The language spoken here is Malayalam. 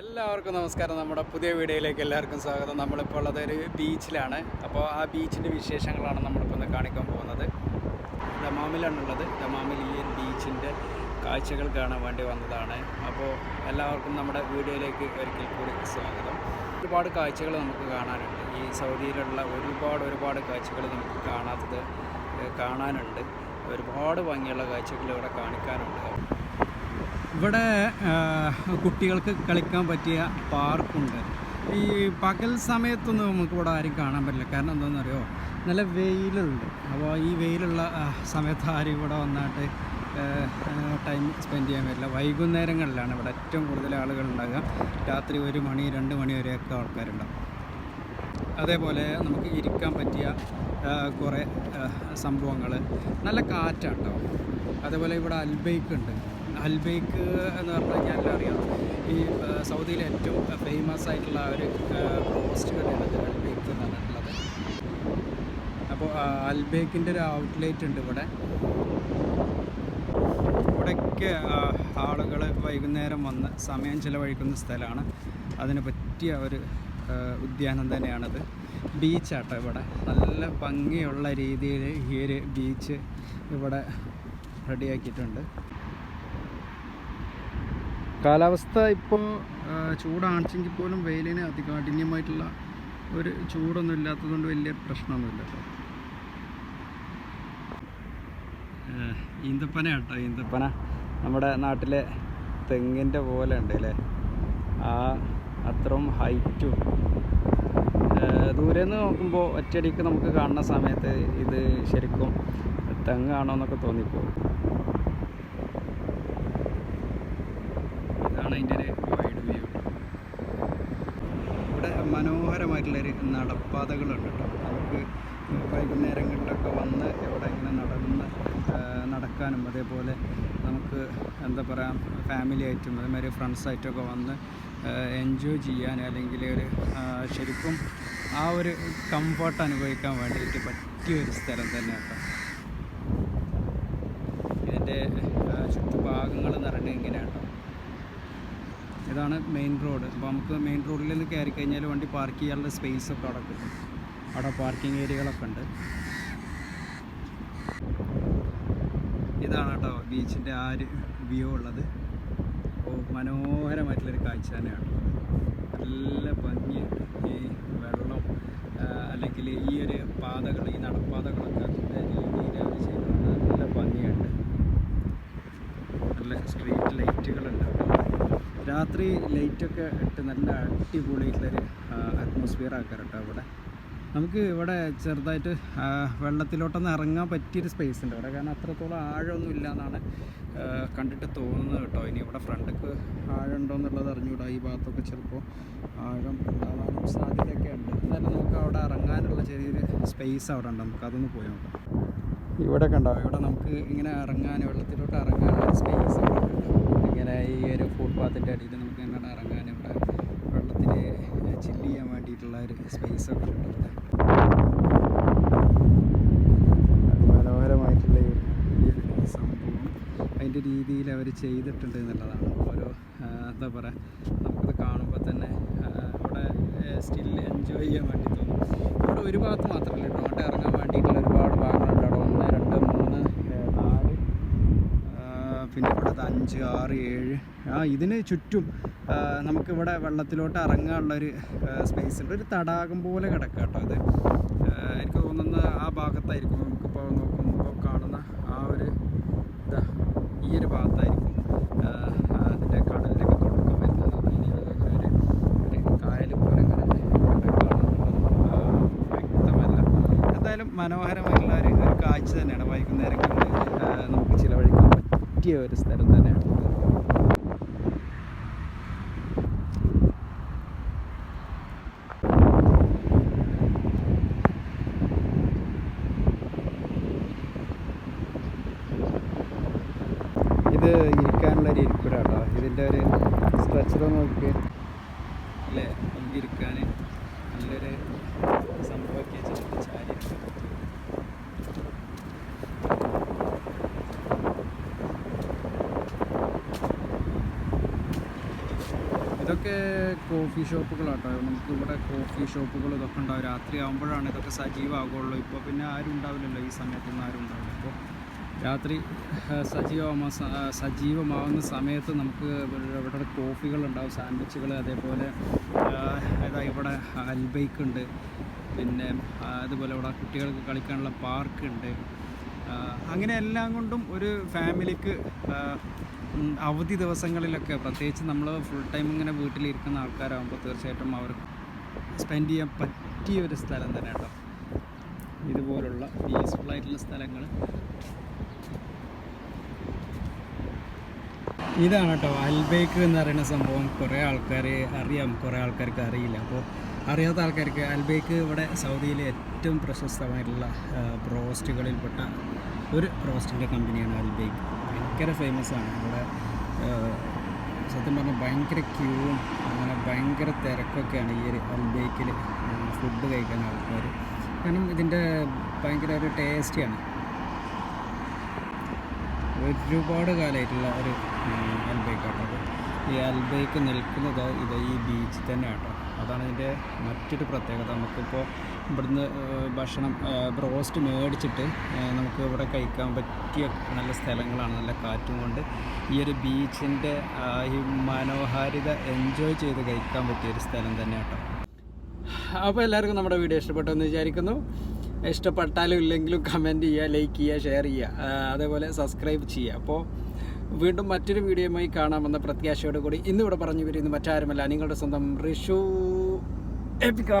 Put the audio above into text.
എല്ലാവർക്കും നമസ്കാരം. നമ്മുടെ പുതിയ വീഡിയോയിലേക്ക് എല്ലാവർക്കും സ്വാഗതം. നമ്മളിപ്പോൾ ഉള്ളത് ഒരു ബീച്ചിലാണ്. അപ്പോൾ ആ ബീച്ചിന്റെ വിശേഷങ്ങളാണ് നമ്മളിപ്പോൾ ഒന്ന് കാണിക്കാൻ പോകുന്നത്. ദമാമിലാണുള്ളത്. ദമാമിൽ ഈ ഒരു ബീച്ചിന്റെ കാഴ്ചകൾ കാണാൻ വേണ്ടി വന്നതാണ്. അപ്പോൾ എല്ലാവർക്കും നമ്മുടെ വീഡിയോയിലേക്ക് ഒരിക്കൽ കൂടി സ്വാഗതം. ഒരുപാട് കാഴ്ചകൾ നമുക്ക് കാണാനുണ്ട്. ഈ സൗദിയിലുള്ള ഒരുപാട് ഒരുപാട് കാഴ്ചകൾ നമുക്ക് കാണാത്തത് കാണാനുണ്ട്. ഒരുപാട് ഭംഗിയുള്ള കാഴ്ചകൾ ഇവിടെ കാണിക്കാനുണ്ട്. ഇവിടെ കുട്ടികൾക്ക് കളിക്കാൻ പറ്റിയ പാർക്കുണ്ട്. ഈ പകൽ സമയത്തൊന്നും നമുക്ക് ഇവിടെ ആരും കാണാൻ പറ്റില്ല. കാരണം എന്താണെന്നറിയോ? നല്ല വെയിലുണ്ട്. അപ്പോൾ ഈ വെയിലുള്ള സമയത്ത് ആരും ഇവിടെ വന്നിട്ട് ടൈം സ്പെൻഡ് ചെയ്യാൻ പറ്റില്ല. വൈകുന്നേരങ്ങളിലാണ് ഇവിടെ ഏറ്റവും കൂടുതൽ ആളുകൾ ഉണ്ടാകുക. രാത്രി ഒരു മണി രണ്ട് മണി വരെയൊക്കെ ആൾക്കാരുണ്ടാകും അതേപോലെ നമുക്ക് ഇരിക്കാൻ പറ്റിയ കുറേ സംഭവങ്ങൾ. നല്ല കാറ്റാട്ടോ അതേപോലെ ഇവിടെ അൽബൈക്ക് ഉണ്ട് അൽബൈക്ക് എന്ന് പറഞ്ഞാൽ ഞാൻ അറിയാം. ഈ സൗദിയിലെ ഏറ്റവും ഫേമസ് ആയിട്ടുള്ള ഒരു റോസ്റ്റ് കടയാണ് അൽബേക്ക് എന്ന് പറഞ്ഞിട്ടുള്ളത് അപ്പോൾ അൽബേക്കിന്റെ ഒരു ഔട്ട്ലെറ്റ് ഉണ്ട് ഇവിടെ. ഇവിടെയൊക്കെ ആളുകൾ വൈകുന്നേരം വന്ന് സമയം ചിലവഴിക്കുന്ന സ്ഥലമാണ്. അതിന് പറ്റിയ ഒരു ഉദ്യാനം തന്നെയാണത്. ബീച്ചാട്ടോ ഇവിടെ. നല്ല ഭംഗിയുള്ള രീതിയിൽ ഈ ഒരു ബീച്ച് ഇവിടെ റെഡിയാക്കിയിട്ടുണ്ട് കാലാവസ്ഥ ഇപ്പോൾ ചൂടാണിച്ചെങ്കിൽ പോലും വെയിലിന് അതികാഠിന്യമായിട്ടുള്ള ഒരു ചൂടൊന്നും ഇല്ലാത്തതുകൊണ്ട് വലിയ പ്രശ്നമൊന്നുമില്ല ഈന്തപ്പന കേട്ടോ ഈന്തപ്പന. നമ്മുടെ നാട്ടിലെ തെങ്ങിന്റെ പോലെ ഉണ്ട് അല്ലേ? ആ അത്രയും ഹൈറ്റും ദൂരെ നിന്ന് നോക്കുമ്പോൾ ഒറ്റയടിക്ക് നമുക്ക് കാണുന്ന സമയത്ത് ഇത് ശരിക്കും തെങ്ങാണോ എന്നൊക്കെ തോന്നിപ്പോകും. ഇതാണ് അതിന്റെ ഒരു വൈഡ് വ്യൂ ഇവിടെ മനോഹരമായിട്ടുള്ളൊരു നടപ്പാതകളുണ്ട് കേട്ടോ. നമുക്ക് വൈകുന്നേരങ്ങളിലൊക്കെ വന്ന് ഇവിടെ ഇങ്ങനെ നടന്ന് നടക്കാനും അതേപോലെ നമുക്ക് എന്താ പറയുക ഫാമിലി ആയിട്ടും അതേമാതിരി ഫ്രണ്ട്സായിട്ടൊക്കെ വന്ന് എൻജോയ് ചെയ്യാൻ അല്ലെങ്കിൽ ഒരു ശരിക്കും ആ ഒരു കംഫർട്ട് അനുഭവിക്കാൻ വേണ്ടിയിട്ട് പറ്റിയ ഒരു സ്ഥലം തന്നെ കേട്ടോ. ഇതിന്റെ ചുറ്റുഭാഗങ്ങൾ എന്ന് പറഞ്ഞിട്ട് ഇങ്ങനെയാണ് കേട്ടോ. ഇതാണ് മെയിൻ റോഡ് അപ്പോൾ നമുക്ക് മെയിൻ റോഡിൽ നിന്ന് കയറി കഴിഞ്ഞാൽ വണ്ടി പാർക്ക് ചെയ്യാനുള്ള സ്പേസ് ഒക്കെ അവിടെ കിട്ടും. അവിടെ പാർക്കിംഗ് ഏരിയകളൊക്കെ ഉണ്ട്. ഇതാണ് കേട്ടോ ബീച്ചിന്റെ ആ ഒരു വ്യൂ ഉള്ളത്. അപ്പോൾ മനോഹരമായിട്ടുള്ളൊരു കാഴ്ച തന്നെയാണ്. നല്ല ഭംഗിയുണ്ട് ഈ വെള്ളം. അല്ലെങ്കിൽ ഈ ഒരു പാതകൾ ഈ നടപ്പാതകളൊക്കെ നല്ല രീതിയിൽ അവർ ചെയ്തിട്ടുണ്ട് നല്ല ഭംഗിയുണ്ട് നല്ല സ്ട്രീറ്റ് ലൈറ്റുകളുണ്ട് രാത്രി ലൈറ്റൊക്കെ ഇട്ട് നല്ല അടിപൊളിയായിട്ടുള്ളൊരു അറ്റ്മോസ്ഫിയർ ആക്കാം കേട്ടോ ഇവിടെ നമുക്ക് ഇവിടെ ചെറുതായിട്ട് വെള്ളത്തിലോട്ടൊന്ന് ഇറങ്ങാൻ പറ്റിയൊരു സ്പേസ് ഉണ്ട് ഇവിടെ. കാരണം അത്രത്തോളം ആഴമൊന്നും ഇല്ല എന്നാണ് കണ്ടിട്ട് തോന്നുന്നത് കേട്ടോ. ഇനി ഇവിടെ ഫ്രണ്ടൊക്കെ ആഴം ഉണ്ടോ എന്നുള്ളത് അറിഞ്ഞുകൂടാ. ഈ ഭാഗത്തൊക്കെ ചിലപ്പോൾ ആഴം ഉണ്ടാവാനും സാധ്യതയൊക്കെ ഉണ്ട്. എന്നാലും നമുക്ക് അവിടെ ഇറങ്ങാനുള്ള ചെറിയൊരു സ്പേസ് അവിടെ ഉണ്ട്. നമുക്ക് അതൊന്ന് പോയി നോക്കാം. ഇവിടെ കണ്ടോ? ഇവിടെ നമുക്ക് ഇങ്ങനെ ഇറങ്ങാൻ വെള്ളത്തിലോട്ട് ഇറങ്ങാനുള്ള സ്പേസ് ഇങ്ങനെ ഈ ഒരു ഫുട്പാത്തിന്റെ അടിയിൽ നമുക്ക് എന്നാണ് ഇറങ്ങാൻ ഇവിടെ വെള്ളത്തിൽ ചില്ല് ചെയ്യാൻ വേണ്ടിയിട്ടുള്ള ഒരു സ്പേസ് ഒക്കെ ഉണ്ട് ഇവിടെ ഈ സംഭവം. അതിന്റെ രീതിയിൽ അവർ ചെയ്തിട്ടുണ്ട് എന്നുള്ളതാണ്. ഓരോ എന്താ പറയുക നമുക്കത് കാണുമ്പോൾ തന്നെ അവിടെ സ്റ്റിൽ എൻജോയ് ചെയ്യാൻ വേണ്ടി തോന്നും. ഇവിടെ ഒരു ഭാഗത്ത് മാത്രമല്ല കേട്ടോ അങ്ങോട്ട് ഇറങ്ങാൻ വേണ്ടിയിട്ടുള്ള ഒരുപാട് ഭാഗങ്ങളുണ്ട് അവിടെ ഒന്ന് രണ്ട് മൂന്ന് ഏ, നാല് ആ, പിന്നെ ഇവിടെ ദാ അഞ്ച് ആറ് ഏഴ്. ആ ഇതിന് ചുറ്റും നമുക്കിവിടെ വെള്ളത്തിലോട്ട് ഇറങ്ങാനുള്ളൊരു സ്പേസ് ഉണ്ട്. ഒരു തടാകം പോലെ കിടക്കുക കേട്ടോ ഇത് എനിക്ക് തോന്നുന്ന ആ ഭാഗത്തായിരിക്കും നമുക്കിപ്പോൾ നോക്കുമ്പോൾ കാണുന്ന ആ ഒരു ഇതാ ഈ ഒരു ഭാഗത്തായിരിക്കും അതിന്റെ കടലിലേക്ക് തുടക്കം വരുന്നത്. ഒരു ഒരു കായൽ പോലെ ഇങ്ങനെ വ്യക്തമല്ല. എന്തായാലും മനോഹരമായിട്ടുള്ള ഒരു കാഴ്ച തന്നെയാണ് വൈകുന്നേരങ്ങളിൽ നമുക്ക് ചിലവഴിക്കാൻ പറ്റിയ ഒരു സ്ഥലം തന്നെയാണ് ഇത് ഇരിക്കാനുള്ള ഒരു ഇരിപ്പിടാട്ടോ. ഇതിന്റെ ഒരു സ്ട്രെച്ചർ നോക്കി അല്ലേ? നമുക്ക് ഇരിക്കാൻ നല്ലൊരു സംഭവമൊക്കെ ചാരി ഇതൊക്കെ കോഫി ഷോപ്പുകളാട്ടോ നമുക്ക് ഇവിടെ കോഫി ഷോപ്പുകൾ ഇതൊക്കെ ഉണ്ടാവും. രാത്രി ആകുമ്പോഴാണ് ഇതൊക്കെ സജീവമാകുള്ളൂ ഇപ്പോൾ പിന്നെ ആരും ഉണ്ടാവില്ലല്ലോ ഈ സമയത്തൊന്നും ആരും ഉണ്ടാവില്ല. അപ്പോൾ രാത്രി സജീവമാ സജീവമാവുന്ന സമയത്ത് നമുക്ക് ഇവിടെ കോഫികൾ ഉണ്ടാവും. സാൻഡ്വിച്ചുകൾ അതേപോലെ ഇതാ ഇവിടെ അൽബൈക്ക് ഉണ്ട്. പിന്നെ അതുപോലെ ഇവിടെ കുട്ടികൾക്ക് കളിക്കാനുള്ള പാർക്ക് ഉണ്ട്. ആ, അങ്ങനെ എല്ലാം കൊണ്ടും ഒരു ഫാമിലിക്ക് അവധി ദിവസങ്ങളിലൊക്കെ പ്രത്യേകിച്ച് നമ്മൾ ഫുൾ ടൈം ഇങ്ങനെ വീട്ടിലിരിക്കുന്ന ആൾക്കാരാകുമ്പോൾ തീർച്ചയായിട്ടും അവർക്ക് സ്പെൻഡ് ചെയ്യാൻ പറ്റിയ ഒരു സ്ഥലം തന്നെ കേട്ടോ ഇതുപോലുള്ള പീസ്ഫുൾ ആയിട്ടുള്ള സ്ഥലങ്ങൾ ഇതാണ് കേട്ടോ അൽബേക്ക് എന്ന് പറയുന്ന സംഭവം. കുറേ ആൾക്കാർ അറിയാം കുറേ ആൾക്കാർക്ക് അറിയില്ല. അപ്പോൾ അറിയാത്ത ആൾക്കാർക്ക് അൽബേക്ക് ഇവിടെ സൗദിയിലെ ഏറ്റവും പ്രശസ്തമായിട്ടുള്ള ബ്രോസ്റ്റുകളിൽപ്പെട്ട ഒരു ബ്രോസ്റ്റിന്റെ കമ്പനിയാണ് അൽബേക്ക്. ഭയങ്കര ഫേമസ് ആണ്. ഇവിടെ സത്യം പറഞ്ഞാൽ ഭയങ്കര ക്യൂവും അങ്ങനെ ഭയങ്കര തിരക്കൊക്കെയാണ് ഈ ഒരു അൽബേക്കിൽ ഫുഡ് കഴിക്കാൻ ആൾക്കാർ കാരണം ഇതിന്റെ ഭയങ്കര ഒരു ടേസ്റ്റിയാണ് ഒരുപാട് കാലമായിട്ടുള്ള ഒരു അത്. ഈ അൽബൈക്ക് നിൽക്കുന്നത് ഇത് ഈ ബീച്ചിൽ തന്നെ കേട്ടോ അതാണ് ഇതിന്റെ മറ്റൊരു പ്രത്യേകത. നമുക്കിപ്പോൾ ഇവിടുന്ന് ഭക്ഷണം ബ്രോസ്റ്റ് മേടിച്ചിട്ട് നമുക്ക് ഇവിടെ കഴിക്കാൻ പറ്റിയ നല്ല സ്ഥലങ്ങളാണ് നല്ല കാറ്റും കൊണ്ട്. ഈ ഒരു ബീച്ചിന്റെ ഈ മനോഹാരിത എൻജോയ് ചെയ്ത് കഴിക്കാൻ പറ്റിയ ഒരു സ്ഥലം തന്നെ കേട്ടോ അപ്പോൾ എല്ലാവർക്കും നമ്മുടെ വീഡിയോ ഇഷ്ടപ്പെട്ടെന്ന് വിചാരിക്കുന്നു. ഇഷ്ടപ്പെട്ടാലും ഇല്ലെങ്കിലും കമന്റ് ചെയ്യുക ലൈക്ക് ചെയ്യുക ഷെയർ ചെയ്യുക അതേപോലെ സബ്സ്ക്രൈബ് ചെയ്യുക. അപ്പോൾ വീണ്ടും മറ്റൊരു വീഡിയോയുമായി കാണാമെന്ന പ്രത്യാശയോടുകൂടി ഇന്നിവിടെ പറഞ്ഞു വരുന്നത് മറ്റാരുമല്ല നിങ്ങളുടെ സ്വന്തം റിഷു. എപ്പിക്ക